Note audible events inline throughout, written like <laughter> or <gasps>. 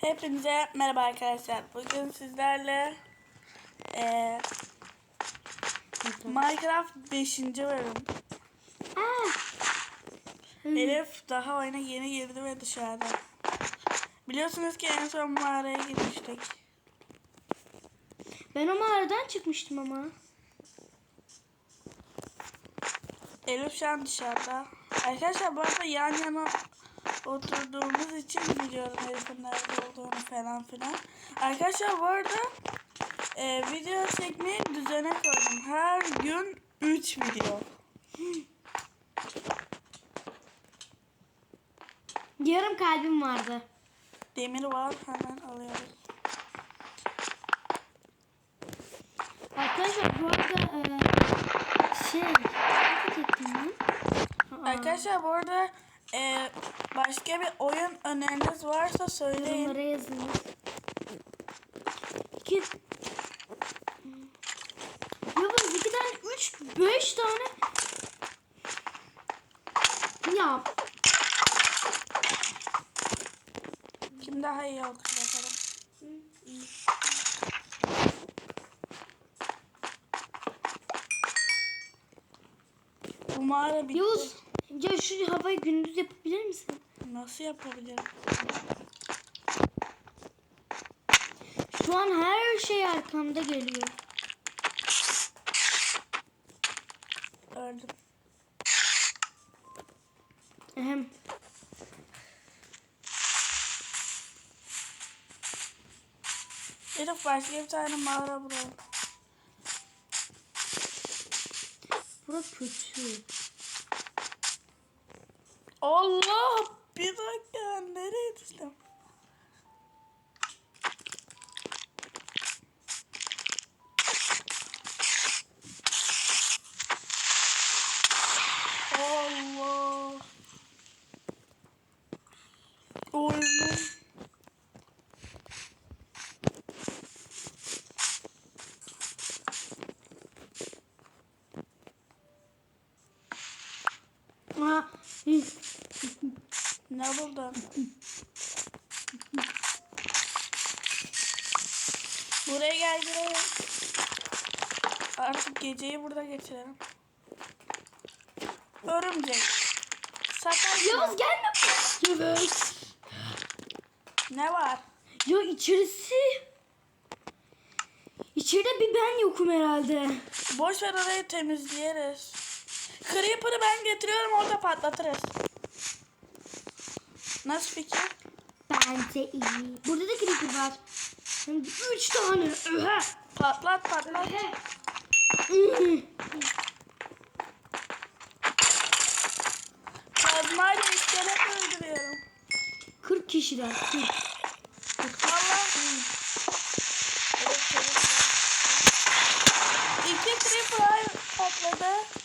Hepinize merhaba arkadaşlar. Bugün sizlerle eee, Minecraft 5. bölüm. Elif daha oyuna yeni girdi ve dışarıda. Biliyorsunuz ki en son mağaraya gitmiştik. Ben o mağaradan çıkmıştım ama. Elif şu an dışarıda. Arkadaşlar bu arada yan yana oturduğumuz için biliyorum Elif'in nerede olduğunu falan filan. Arkadaşlar bu arada e, video çekmeyi düzene koydum. Her gün 3 video. Yarım kalbim vardı. Demir var hemen alıyoruz. Arkadaşlar bu arada e, şey Arkadaşlar bu arada e, başka bir oyun öneriniz varsa söyleyin. Yorumlara yazınız. İki... Ya bak iki tane, üç, beş tane. Ya Kim daha iyi okuyor bakalım. Bu mağara bitti. Yavuz ya şu havayı gündüz yapabilir misin? Nasıl yapabilirim? Şu an her şey arkamda geliyor. Öldüm. Ehem. Elif başka bir tane mağara bulalım. Bura kötü. Allah! Bir dakika nereye düştüm? Allah! Oyunum. Aa, hı. Buraya gel girelim. Artık geceyi burada geçirelim. Örümcek. Sataşma. Yavuz gelme. Evet. Ne var? Ya içerisi. İçeride bir ben yokum herhalde. Boş ver orayı temizleyeriz. Creeper'ı ben getiriyorum orada patlatırız. Nasıl fikir? Bence iyi. Burada da creeper var. Hem de üç tane. Öhe. Patlat patlat. Üh. Kazmayla iskelet öldürüyorum. 40 kişiler. 40. Allah. İki creeper patladı.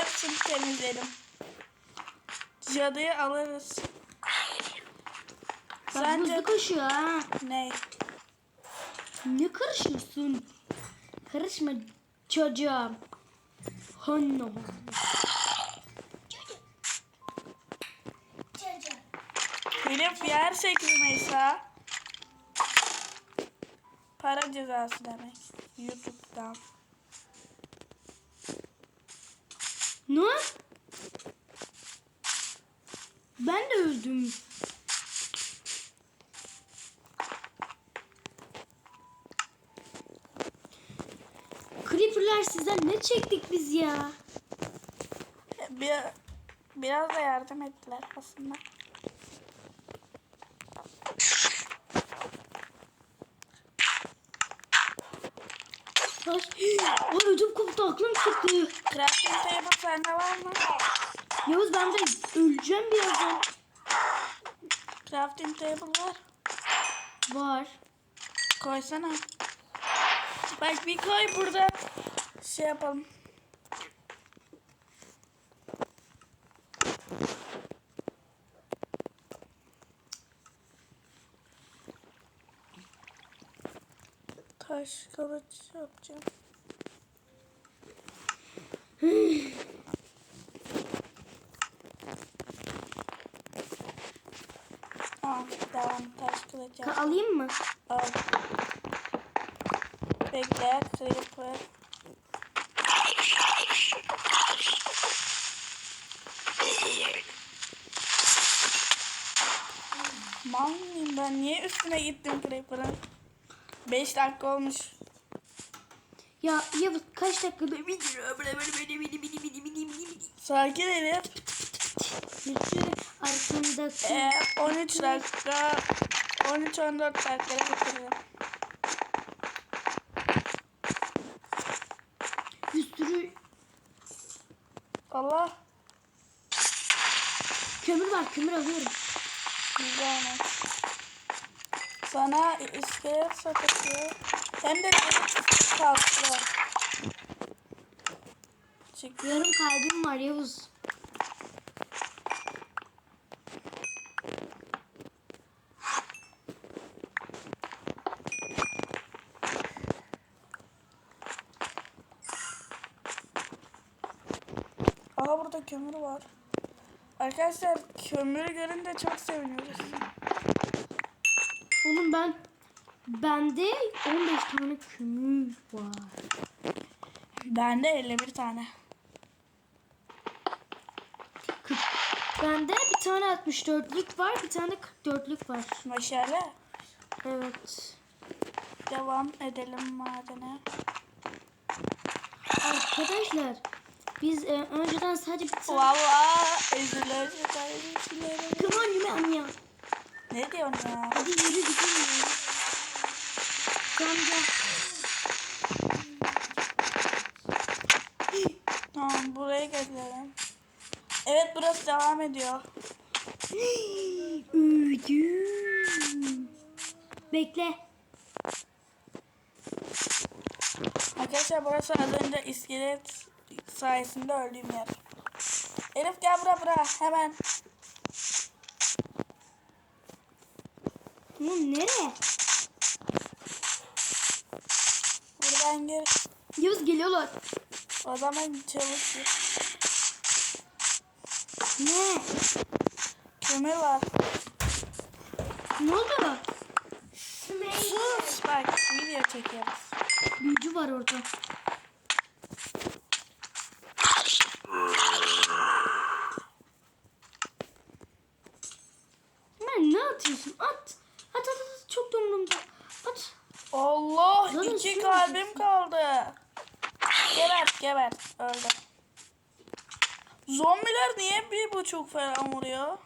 Hepsini temizledim. Cadıyı alırız. Bak Sence hızlı koşuyor ha. ne? Ne karışıyorsun? Karışma çocuğum. Hanım. Filip yersek Rümeysa. Para cezası demek. Youtube'dan. Ne? Ben de öldüm. Creeper'lar sizden ne çektik biz ya? Bir, biraz da yardım ettiler aslında. Ay, ay <gasps> ödüm koptu aklım çıktı. Crafting table sende var mı? Yavuz ben de öleceğim birazdan. Crafting table var. Var. Koysana. Bak bir koy burada. Şey yapalım. karşı şey kılıç yapacağım. Hmm. Aa, tamam taş kılıç yapacağım. Alayım mı? Al. Bekle kırıp koy. Mal mıyım ben? Niye üstüne gittim Creeper'ın? 5 dakika olmuş. Ya Yavuz kaç dakikada Sakin edin. bütün arkandaki Ee, 13 dakika 13-14 dakikada bitirdim. bir sürü Allah kömür var kömür alıyorum. Güzel. Sana iskelet satıyor. Hem de kalktı. Çıktı. Yarım kalbim var Yavuz. Aha burada kömür var. Arkadaşlar kömürü görünce çok seviniyoruz. Oğlum ben bende 15 tane kömür var. Bende 51 tane. Kırk- Bende bir tane 64'lük var, bir tane 44'lük var. Maşallah. Evet. Devam edelim madene. Arkadaşlar biz e, önceden sadece bir tane... Valla kardeşlerim. Come on you man ya. Ne diyorsun ya? Hadi yürü gidelim gel. Tamam buraya gelelim. Evet burası devam ediyor. Öldüm. Bekle. Arkadaşlar burası az önce iskelet sayesinde öldüğüm yer. Elif gel bura bura hemen. Oğlum nereye? Buradan gir. Yavuz geliyorlar. O zaman çabuk. Ne? Kömür var. Ne oldu? Sus bak video çekiyoruz. Büyücü var orada. Ben ne atıyorsun? At. At at at. Çok da umurumda. At. Allah Lan iki şu- kalbim kaldı. Geber öldü. Zombiler niye bir buçuk falan vuruyor?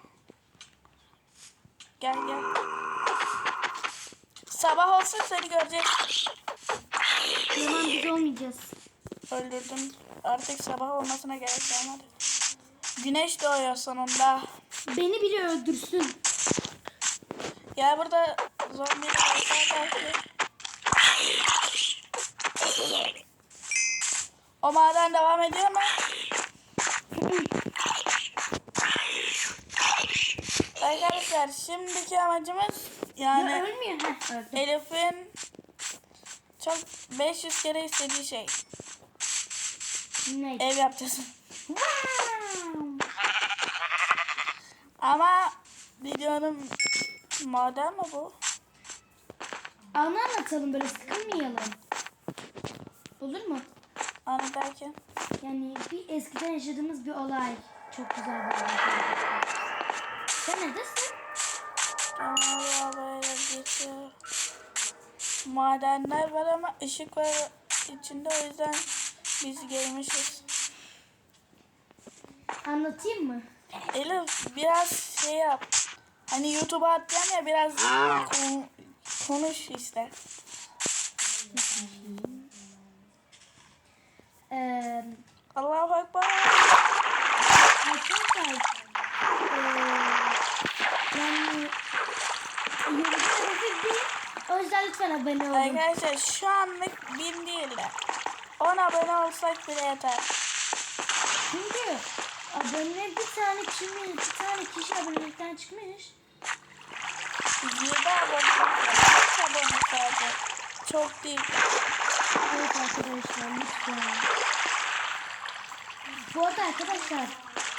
Gel gel. Sabah olsun seni göreceğiz. Yaman biz olmayacağız. Öldürdüm. Artık sabah olmasına gerek kalmadı. Güneş doğuyor sonunda. Beni bile öldürsün. Gel burada zombiler olsa belki. O maden devam ediyor mu? Arkadaşlar şimdiki amacımız Ya yani öldü. Elif'in çok 500 kere istediği şey. Ne? Ev yapacağız. Ama videonun maden mi bu? Anı anlatalım böyle sıkılmayalım. Olur mu? Anlatarken. Yani bir eskiden yaşadığımız bir olay. Çok güzel bir olay. Sen neredesin? Ama böyle geçiyor. Madenler var ama ışık var içinde o yüzden biz gelmişiz. Anlatayım mı? Elif biraz şey yap. Hani YouTube'a atacağım ya biraz kon- konuş işte. Ee, Allahu Ekber. arkadaşlar ee, yani yolda hedef değil. O yüzden lütfen abone olun. Arkadaşlar şu anlık bin değil de 10 abone olsak bile yeter. Çünkü abone bir tane çıkmış, bir tane kişi abonelikten çıkmış. 7 abone. 3 abone sadece. Çok değil. Evet arkadaşlar lütfen. Bu arada arkadaşlar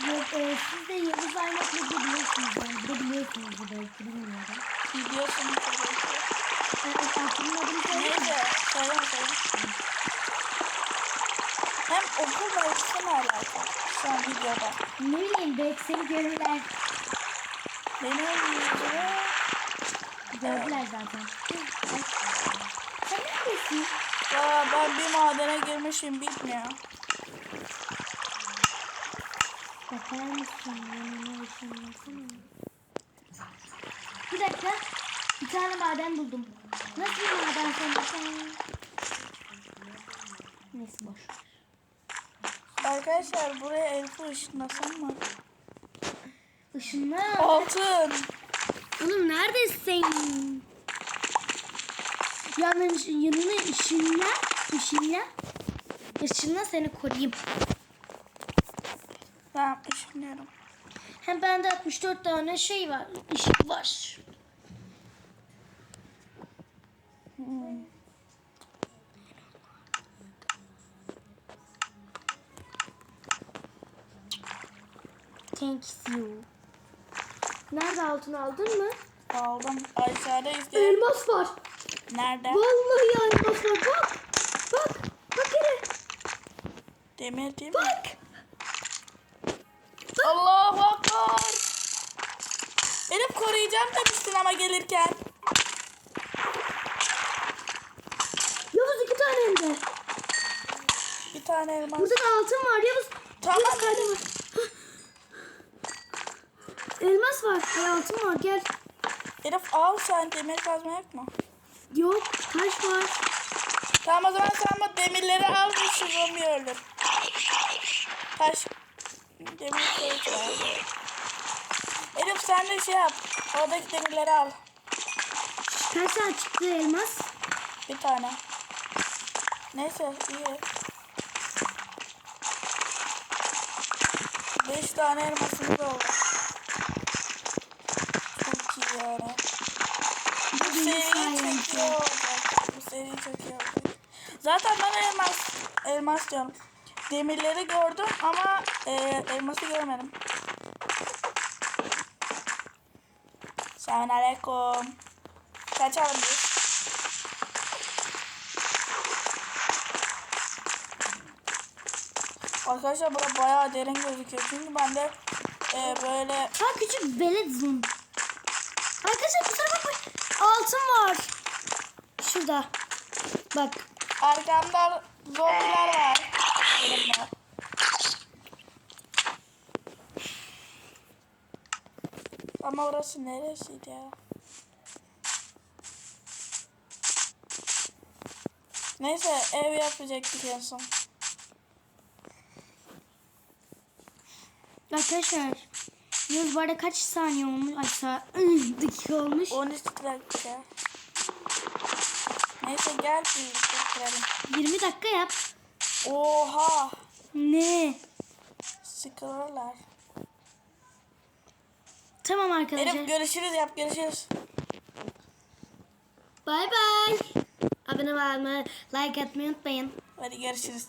Yok, e, siz de Yıldız Aymak'la biliyorsunuz yani. Bir de biliyorsunuz belki bilmiyorum. Biliyorsunuz Aklımın adını söyleyeyim mi? Neyse. Söyleme söyleme. Hem okul mevzusu ne alaka? Şu an videoda. Ne bileyim belki seni görürler. Benim yüzüme Gördüler zaten. Sen neredesin? Valla ben bir madene girmişim bitmiyor. Bakar mısın? Yanına ışınlasana. Bir dakika. Bir tane maden buldum. Nasıl bir maden sanırsın? Neyse boş. Arkadaşlar buraya Elif'i ışınlasam mı? Işınla. Altın. Oğlum neredesin? Yanına, yanına ışınla. Işınla. Işınla seni koruyayım. Tamam ışınlıyorum. Hem bende 64 tane şey var. ışık var. Thanks you. Nerede altın aldın mı? Aldım. Aşağıda izle. Elmas var. Nerede? Vallahi elmas var. Bak. Bak. Bak hele. Demir değil mi? Bak. Allahu Akbar. Elif koruyacağım demiştin ama gelirken. Yavuz iki tane hem de. Bir tane elmas. Burada da altın var Yavuz. Tamam. Yavuz. Elmas var. Ay, altın var gel. Elif al sen demir kazma mu? Yok taş var. Tamam o zaman sen bu demirleri al şu zombi öldür. Taş. Demir var. Elif sen de şey yap. Oradaki demirleri al. Kaç tane çıktı elmas? Bir tane. Neyse iyi. Beş tane elmasımız oldu. Çok iyi yani. Bu Benim seri çok sayemde. Bu seri çok iyi olacak. Zaten ben elmas, elmas diyorum. Demirleri gördüm ama e, elması görmedim. Selamünaleyküm. Kaçalım biz. Arkadaşlar bura bayağı derin gözüküyor. Çünkü bende e, böyle Ha küçük velet zoom. Arkadaşlar kusura bakmayın. Altın var. Şurada. Bak. arkamda zombiler var. Ama orası neresiydi ya? Neyse ev yapacaktık en son. Arkadaşlar. Yalnız bu arada kaç saniye olmuş? Ay sa <clears throat> dakika olmuş. 13 dakika. Neyse gel bir bitirelim. 20 dakika yap. Oha! Ne? Sıkılırlar. Tamam arkadaşlar. Elif görüşürüz yap görüşürüz. Bay bay. Abone olmayı, like atmayı unutmayın. Hadi görüşürüz.